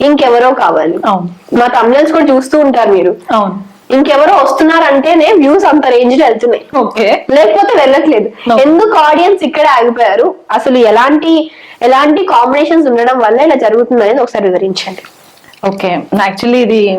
ఇంకెవరో కావాలి. మా తమిళన్స్ కూడా చూస్తూ ఉంటారు మీరు. అవును. ఇంకెవరో వస్తున్నారంటేనే వ్యూస్ అంత రేంజ్లో వెళ్తున్నాయి. ఓకే. లేకపోతే వెళ్ళట్లేదు. ఎందుకు ఆడియన్స్ ఇక్కడే ఆగిపోయారు? అసలు ఎలాంటి ఎలాంటి కాంబినేషన్స్ ఉండడం వల్ల ఇలా జరుగుతుంది అనేది ఒకసారి వివరించండి. ఓకే. యాక్చువల్లీ ఇది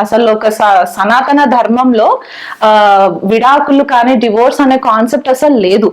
అసలు ఒక స- సనాతన ధర్మంలో ఆ విడాకులు కానీ డివోర్స్ అనే కాన్సెప్ట్ అసలు లేదు.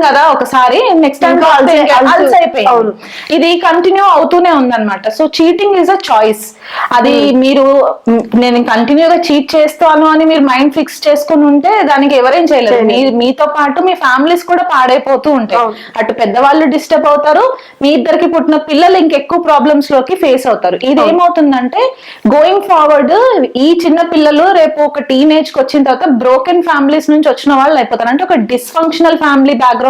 కదా ఒకసారి నెక్స్ట్ టైం అలసి- ఇది కంటిన్యూ అవుతూనే ఉందన్నమాట. So cheating is a choice అది మీరు మ్, నేను కంటిన్యూగా చీట్ చేస్తాను అని మీరు మైండ్ ఫిక్స్ చేసుకుని ఉంటే దానికి ఎవరేం చేయలేరు. మీ మీతో పాటు మీ ఫ్యామిలీస్ కూడా పాడైపోతూ ఉంటాయి. అటు పెద్దవాళ్ళు డిస్టర్బ్ అవుతారు. మీ ఇద్దరికి పుట్టిన పిల్లలు ఇంకెక్కువ ప్రాబ్లమ్స్లోకి ఫేస్ అవుతారు. ఇది ఏమవుతుందంటే గోయింగ్ ఫార్వర్డ్ ఈ చిన్న పిల్లలు రేపు ఒక టీనేజ్కి వచ్చిన తర్వాత బ్రోకెన్ ఫ్యామిలీస్ నుంచి వచ్చిన వాళ్ళు అయిపోతారు. అంటే ఒక dysfunctional family background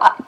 I,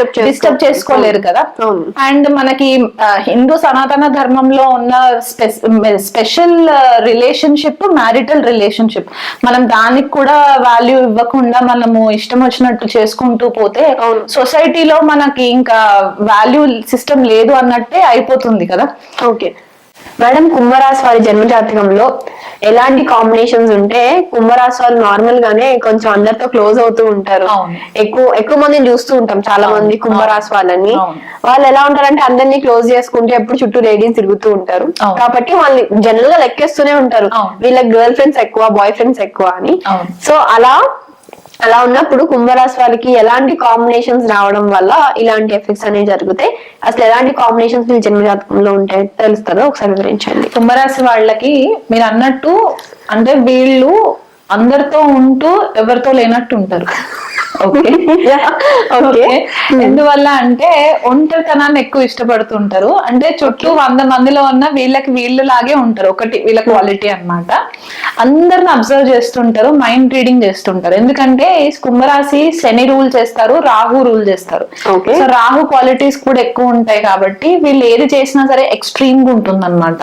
disturb చేసుకోలేరు కదా? అవును. అండ్ మనకి హిందూ సనాతన ధర్మంలో ఉన్న స్పెషల్ రిలేషన్షిప్ మ్యారిటల్ రిలేషన్షిప్. మనం దానికి కూడా వాల్యూ ఇవ్వకుండా మనము ఇష్టం వచ్చినట్టు చేసుకుంటూ పోతే. సొసైటీలో మనకి ఇంకా వాల్యూ సిస్టమ్ లేదు అన్నట్టే అయిపోతుంది కదా? ఓకే. మేడం కుంభరాశి వారి జన్మ జాతకంలో ఎలాంటి కాంబినేషన్స్ ఉంటే కుంభరాశి వాళ్ళు నార్మల్ గానే కొంచెం అందరితో క్లోజ్ అవుతూ ఉంటారు. ఎక్కువ ఎక్కువ మందిని చూస్తూ ఉంటాం చాలా. మంది కుంభరాశి వాళ్ళని. వాళ్ళు ఎలా ఉంటారంటే అందరినీ క్లోజ్ చేసుకుంటే ఎప్పుడు చుట్టూ లేడీస్ తిరుగుతూ ఉంటారు. కాబట్టి వాళ్ళు జనరల్గా లెక్కేస్తూనే ఉంటారు. వీళ్ళకి గర్ల్ ఫ్రెండ్స్ ఎక్కువ బాయ్ ఫ్రెండ్స్ ఎక్కువ అని. సో అలా అలా ఉన్నప్పుడు కుంభరాశి వాళ్ళకి ఎలాంటి కాంబినేషన్స్ రావడం వల్ల ఇలాంటి ఎఫెక్ట్స్ అనేవి జరుగుతాయి అసలు ఎలాంటి కాంబినేషన్స్ మీ జన్మ జాతకంలో ఉంటాయి తెలుస్తుందో ఒకసారి వివరించండి. కుంభరాశి వాళ్ళకి మీరు అన్నట్టు అంటే వీళ్ళు అందరితో ఉంటూ ఎవరితో లేనట్టు ఉంటారు. ఓకే. ఓకే. ఎందువల్ల అంటే ఒంటరితనాన్ని ఎక్కువ ఇష్టపడుతుంటారు. అంటే చుట్టూ వంద మందిలో ఉన్న వీళ్ళకి వీళ్ళు లాగే ఉంటారు. ఒకటి వీళ్ళ క్వాలిటీ అన్నమాట. అందరిని అబ్జర్వ్ చేస్తుంటారు మైండ్ రీడింగ్ చేస్తుంటారు. ఎందుకంటే కుంభరాశి శని రూల్ చేస్తారు రాహు రూల్ చేస్తారు. సో రాహు క్వాలిటీస్ కూడా ఎక్కువ ఉంటాయి కాబట్టి వీళ్ళు ఏది చేసినా సరే ఎక్స్ట్రీమ్గా ఉంటుంది అనమాట.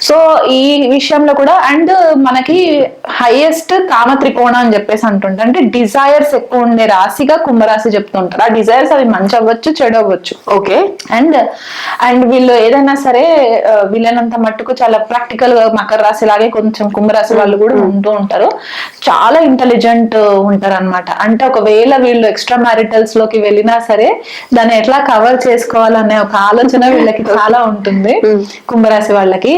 సో ఈ విషయంలో కూడా అండ్ మనకి హైయెస్ట్ కామ త్రికోణ అని చెప్పేసి అంటుంటే అంటే డిజైర్స్ ఎక్కువ ఉండే రాశిగా కుంభరాశి చెప్తుంటారు. ఆ డిజైర్స్ అవి మంచి అవ్వచ్చు చెడు అవ్వచ్చు ఓకే. అండ్ అండ్ వీళ్ళు ఏదైనా సరే వీళ్ళనంత మట్టుకు చాలా ప్రాక్టికల్గా మకర రాశి లాగే కొంచెం కుంభరాశి వాళ్ళు కూడా ఉంటూ ఉంటారు. చాలా ఇంటెలిజెంట్ ఉంటారు అనమాట అంటే ఒకవేళ వీళ్ళు ఎక్స్ట్రా మ్యారిటల్స్లోకి వెళ్ళినా సరే దాన్ని ఎట్లా కవర్ చేసుకోవాలనే ఒక ఆలోచన వీళ్ళకి చాలా ఉంటుంది కుంభరాశి వాళ్ళకి.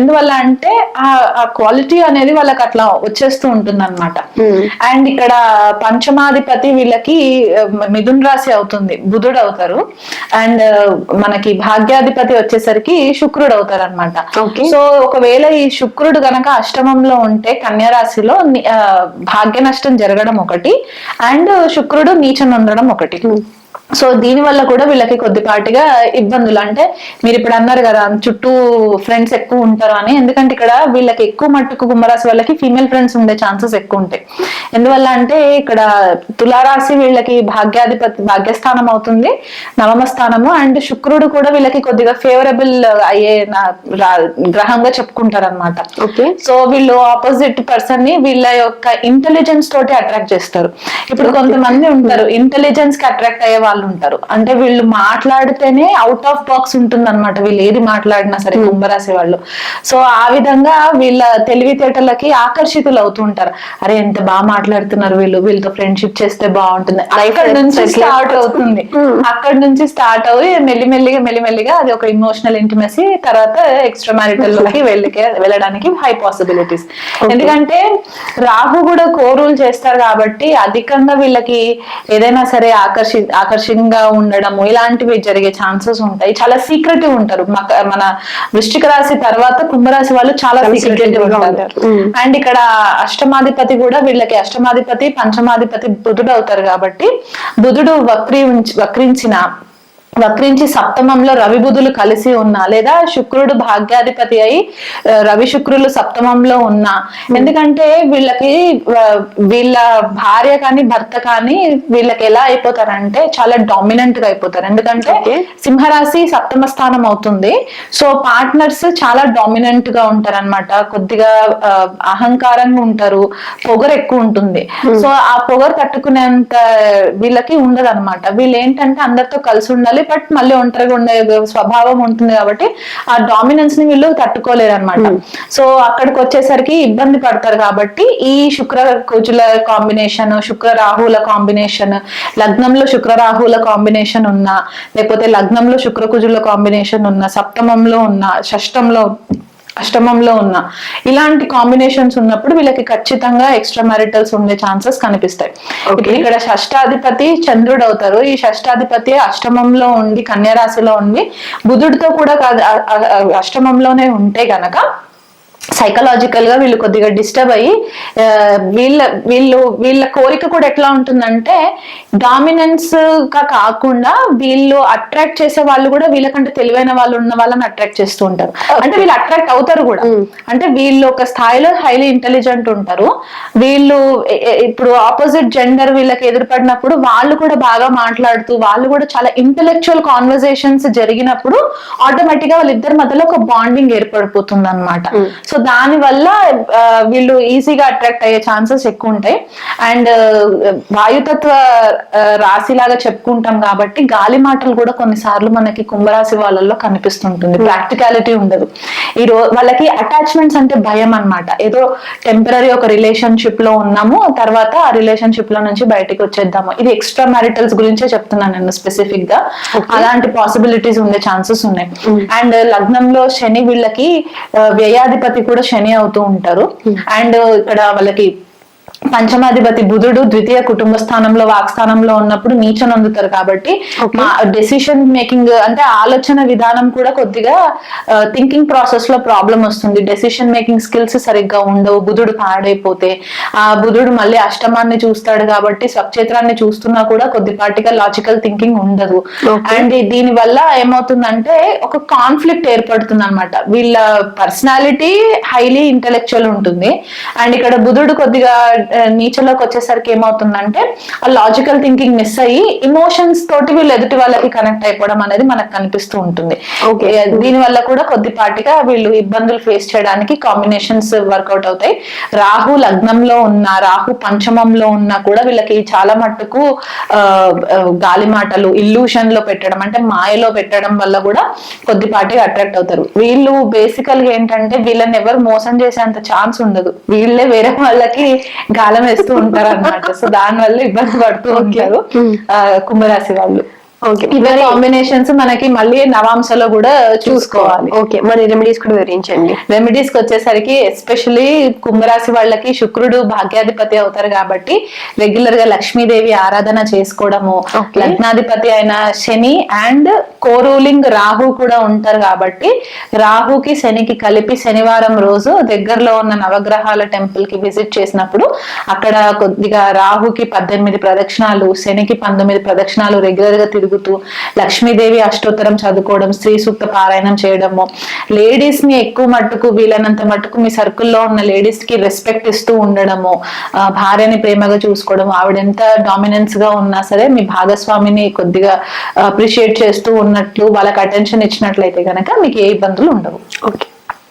ఎందువల్ల అంటే ఆ క్వాలిటీ అనేది వాళ్ళకి అట్లా వచ్చేస్తూ ఉంటుంది అనమాట అండ్ ఇక్కడ పంచమాధిపతి వీళ్ళకి మిథున్ రాశి అవుతుంది బుధుడు అవుతారు. అండ్ మనకి భాగ్యాధిపతి వచ్చేసరికి శుక్రుడు అవుతారు అనమాట. సో ఒకవేళ ఈ శుక్రుడు గనక అష్టమంలో ఉంటే కన్యా రాశిలో భాగ్య నష్టం జరగడం ఒకటి అండ్ శుక్రుడు నీచం ఉండడం ఒకటి. సో దీని వల్ల కూడా వీళ్ళకి కొద్దిపాటిగా ఇబ్బందులు అంటే మీరు ఇప్పుడు అన్నారు కదా చుట్టూ ఫ్రెండ్స్ ఎక్కువ ఉంటారు అని. ఎందుకంటే ఇక్కడ వీళ్ళకి ఎక్కువ మట్టుకు కుంభరాశి వాళ్ళకి ఫీమేల్ ఫ్రెండ్స్ ఉండే ఛాన్సెస్ ఎక్కువ ఉంటాయి. ఎందువల్ల అంటే ఇక్కడ తులారాశి వీళ్ళకి భాగ్యాధిపతి భాగ్యస్థానం అవుతుంది నవమ స్థానము. అండ్ శుక్రుడు కూడా వీళ్ళకి కొద్దిగా ఫేవరబుల్ అయ్యే గ్రహంగా చెప్పుకుంటారు అనమాట ఓకే. సో వీళ్ళు ఆపోజిట్ పర్సన్ని వీళ్ళ యొక్క ఇంటెలిజెన్స్ తోటి అట్రాక్ట్ చేస్తారు. ఇప్పుడు కొంతమంది ఉంటారు ఇంటెలిజెన్స్కి అట్రాక్ట్ అయ్యే వాళ్ళు ఉంటారు. అంటే వీళ్ళు మాట్లాడితేనే అవుట్ ఆఫ్ బాక్స్ ఉంటుంది అనమాట వీళ్ళు ఏది మాట్లాడినా సరే కుంభరాశి వాళ్ళు. సో ఆ విధంగా వీళ్ళ తెలివితేటలకి ఆకర్షితులు అవుతూ ఉంటారు. అరే ఎంత బాగా మాట్లాడుతున్నారు వీళ్ళు. వీళ్ళతో ఫ్రెండ్షిప్ చేస్తే బాగుంటుంది. అక్కడ నుంచి స్టార్ట్ అవుతుంది. అక్కడ నుంచి స్టార్ట్ అవ్వి మెల్లిమెల్లిగా మెల్లిమెల్లిగా అది ఒక ఇమోషనల్ ఇంటిమసీ తర్వాత ఎక్స్ట్రా మ్యారిటల్లోకి వెళ్ళకే వెళ్ళడానికి హై పాసిబిలిటీస్ ఎందుకంటే రాహు కూడా కోరూలు చేస్తారు కాబట్టి అధికంగా వీళ్ళకి ఏదైనా సరే ఆకర్షి ఆకర్షణగా ఉండడము ఇలాంటివి జరిగే ఛాన్సెస్ ఉంటాయి. చాలా సీక్రెటివ్ ఉంటారు. మన వృశ్చిక రాశి తర్వాత కుంభరాశి వాళ్ళు చాలా సీక్రెటివ్గా ఉంటారు. అండ్ ఇక్కడ అష్టమాధిపతి కూడా వీళ్ళకి అష్టమాధిపతి పంచమాధిపతి బుధుడు అవుతారు కాబట్టి బుధుడు వక్రీ వక్రించిన వక్రించి సప్తమంలో రవి బుధులు కలిసి ఉన్నా లేదా శుక్రుడు భాగ్యాధిపతి అయి రవి శుక్రులు సప్తమంలో ఉన్నా. ఎందుకంటే వీళ్ళకి వీళ్ళ భార్య కానీ భర్త కానీ వీళ్ళకి ఎలా అయిపోతారంటే చాలా డామినెంట్గా అయిపోతారు. ఎందుకంటే. సింహరాశి సప్తమ స్థానం అవుతుంది. సో పార్ట్నర్స్ చాలా డామినెంట్గా ఉంటారు అనమాట కొద్దిగా అహంకారంగా ఉంటారు. పొగరు ఎక్కువ ఉంటుంది. సో ఆ పొగరు తట్టుకునేంత వీళ్ళకి ఉండదు అనమాట వీళ్ళు ఏంటంటే అందరితో కలిసి ఉండాలి బట్ మళ్ళీ ఒంటరిగా ఉండే స్వభావం ఉంటుంది కాబట్టి ఆ డామినెన్స్ని వీళ్ళు తట్టుకోలేరు అనమాట సో అక్కడికి వచ్చేసరికి ఇబ్బంది పడతారు కాబట్టి ఈ శుక్ర కుజుల కాంబినేషన్ శుక్ర రాహుల కాంబినేషన్ లగ్నంలో శుక్ర రాహుల కాంబినేషన్ ఉన్నా లేకపోతే లగ్నంలో శుక్ర కుజుల కాంబినేషన్ ఉన్న సప్తమంలో ఉన్న షష్టంలో అష్టమంలో ఉన్న. ఇలాంటి కాంబినేషన్స్ ఉన్నప్పుడు వీళ్ళకి ఖచ్చితంగా ఎక్స్ట్రా మ్యారిటల్స్ ఉండే ఛాన్సెస్ కనిపిస్తాయి. ఇక్కడ షష్టాధిపతి చంద్రుడు అవుతారు. ఈ షష్టాధిపతి అష్టమంలో ఉండి కన్యా రాశిలో ఉండి బుధుడితో కూడా అష్టమంలోనే ఉంటే గనక సైకలాజికల్గా వీళ్ళు కొద్దిగా డిస్టర్బ్ అయ్యి వీళ్ళ వీళ్ళు వీళ్ళ కోరిక కూడా ఎట్లా ఉంటుందంటే డామినెన్స్గా కాకుండా వీళ్ళు అట్రాక్ట్ చేసే వాళ్ళు కూడా వీళ్ళకంటే తెలివైన వాళ్ళు ఉన్న వాళ్ళని అట్రాక్ట్ చేస్తూ ఉంటారు. అంటే వీళ్ళు అట్రాక్ట్ అవుతారు కూడా. అంటే వీళ్ళు ఒక స్థాయిలో హైలీ ఇంటెలిజెంట్ ఉంటారు. వీళ్ళు ఇప్పుడు ఆపోజిట్ జెండర్ వీళ్ళకి ఎదురుపడినప్పుడు వాళ్ళు కూడా బాగా మాట్లాడుతూ వాళ్ళు కూడా చాలా ఇంటెలెక్చువల్ కాన్వర్సేషన్స్ జరిగినప్పుడు ఆటోమేటిక్గా వాళ్ళిద్దరి మధ్యలో ఒక బాండింగ్ ఏర్పడిపోతుంది అనమాట సో దాని వల్ల వీళ్ళు ఈజీగా అట్రాక్ట్ అయ్యే ఛాన్సెస్ ఎక్కువ ఉంటాయి. అండ్ వాయుతత్వ రాశిలాగా చెప్పుకుంటాం కాబట్టి గాలి మాటలు కూడా కొన్నిసార్లు మనకి కుంభరాశి వాళ్ళల్లో కనిపిస్తుంటుంది. ప్రాక్టికాలిటీ ఉండదు. ఈ రో వాళ్ళకి అటాచ్మెంట్స్ అంటే భయం అన్నమాట. ఏదో టెంపరీ ఒక రిలేషన్షిప్లో ఉన్నాము తర్వాత ఆ రిలేషన్షిప్లో నుంచి బయటకు వచ్చేద్దాము. ఇది ఎక్స్ట్రా మ్యారిటల్స్ గురించే చెప్తున్నాను నేను స్పెసిఫిక్గా అలాంటి పాసిబిలిటీస్ ఉండే ఛాన్సెస్ ఉన్నాయి. అండ్ లగ్నంలో శని వీళ్ళకి వ్యయాధిపతి కూడా శని అవుతూ ఉంటారు. అండ్ ఇక్కడ వాళ్ళకి పంచమాధిపతి బుధుడు ద్వితీయ కుటుంబ స్థానంలో వాక్ స్థానంలో ఉన్నప్పుడు నీచను అందుతారు కాబట్టి మా డెసిషన్ మేకింగ్ అంటే ఆలోచన విధానం కూడా కొద్దిగా థింకింగ్ ప్రాసెస్లో ప్రాబ్లం వస్తుంది. డెసిషన్ మేకింగ్ స్కిల్స్ సరిగ్గా ఉండవు. బుధుడు పాడైపోతే ఆ బుధుడు మళ్ళీ అష్టమాన్ని చూస్తాడు కాబట్టి స్వక్షేత్రాన్ని చూస్తున్నా కూడా కొద్దిపాటిగా లాజికల్ థింకింగ్ ఉండదు. అండ్ దీని వల్ల ఏమవుతుందంటే ఒక కాన్ఫ్లిక్ట్ ఏర్పడుతుంది అనమాట వీళ్ళ పర్సనాలిటీ హైలీ ఇంటెలెక్చువల్ ఉంటుంది. అండ్ ఇక్కడ బుధుడు కొద్దిగా నీచలోకి వచ్చేసరికి ఏమవుతుందంటే ఆ లాజికల్ థింకింగ్ మిస్ అయ్యి ఇమోషన్స్ తోటి వీళ్ళు ఎదుటి వాళ్ళకి కనెక్ట్ అయిపోవడం అనేది మనకు కనిపిస్తూ ఉంటుంది. దీని వల్ల కూడా కొద్దిపాటిగా వీళ్ళు ఇబ్బందులు ఫేస్ చేయడానికి కాంబినేషన్స్ వర్కౌట్ అవుతాయి. రాహు లగ్నంలో ఉన్న రాహు పంచమంలో ఉన్నా కూడా వీళ్ళకి చాలా మట్టుకు గాలి మాటలు ఇల్యూషన్లో పెట్టడం అంటే మాయలో పెట్టడం వల్ల కూడా కొద్దిపాటిగా అట్రాక్ట్ అవుతారు. వీళ్ళు బేసికల్గా ఏంటంటే వీళ్ళని ఎవరు మోసం చేసేంత ఛాన్స్ ఉండదు. వీళ్ళే వేరే వాళ్ళకి గాలం వేస్తూ ఉంటారు అనమాట సో దాని వల్ల ఇబ్బంది పడుతూ ఉంటారు ఆ, కుంభరాశి వాళ్ళు. ఇవే కాంబినేషన్స్ మనకి మళ్ళీ నవాంశలో కూడా చూసుకోవాలి. ఓకే మరి రెమెడీస్ కూడా వివరించండి. రెమెడీస్కి వచ్చేసరికి ఎస్పెషలీ కుంభరాశి వాళ్ళకి శుక్రుడు భాగ్యాధిపతి అవుతారు కాబట్టి రెగ్యులర్గా లక్ష్మీదేవి ఆరాధన చేసుకోవడము. లగ్నాధిపతి అయిన శని అండ్ కోరూలింగ్ రాహు కూడా ఉంటారు కాబట్టి రాహుకి శనికి కలిపి శనివారం రోజు దగ్గరలో ఉన్న నవగ్రహాల టెంపుల్కి విజిట్ చేసినప్పుడు అక్కడ కొద్దిగా రాహుకి పద్దెనిమిది ప్రదక్షిణాలు శనికి పంతొమ్మిది ప్రదక్షిణాలు రెగ్యులర్గా తిరుగుతూ లక్ష్మీదేవి అష్టోత్తరం చదువుకోవడం స్త్రీ సూక్త పారాయణం చేయడము. లేడీస్ని ఎక్కువ మట్టుకు వీలైనంత మట్టుకు మీ సర్కిల్లో ఉన్న లేడీస్కి రెస్పెక్ట్ ఇస్తూ ఉండడము భార్యని ప్రేమగా చూసుకోవడం ఆవిడ ఎంత డామినెన్స్గా ఉన్నా సరే మీ భాగస్వామిని కొద్దిగా అప్రిషియేట్ చేస్తూ ఉన్నట్లు వాళ్ళకి అటెన్షన్ ఇచ్చినట్లయితే కనుక మీకు ఏ ఇబ్బందులు ఉండవు. ఓకే